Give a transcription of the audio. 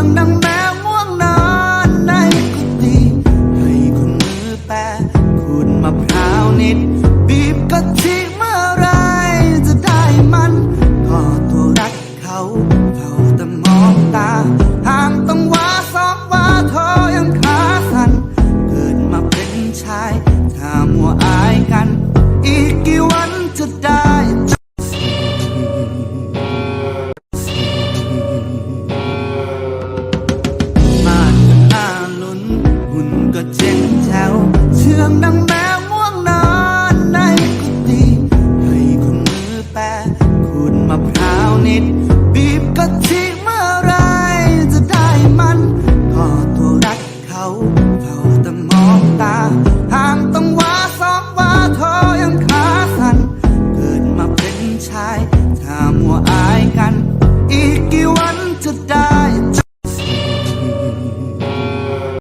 รื่องดังแมวง่วงนอนในกุฏิให้คุณมือแปะคุณมะพร้าวนิด บีบกะทิเมื่อไรจะได้มันกอตัวรักเขาเฝ้าแต่มองตาห่างต้องวาสองวาทอยังขาสั่นเกิดมาเป็นชายถ้ามัวอายกัน เชื่งดังแมววงนอนในกุฏิให้คุมือแปะขูดมะพราวนิด บีบกะทิเมื่อไรจะได้มันก็ตัวรักเขาเฝ้าต่มองตาห่างต้องว่าสองว่าเอยังขาสั่นเกิดมาเป็นชาย ถ้ามัวอายกัน อีกกี่วันจะได้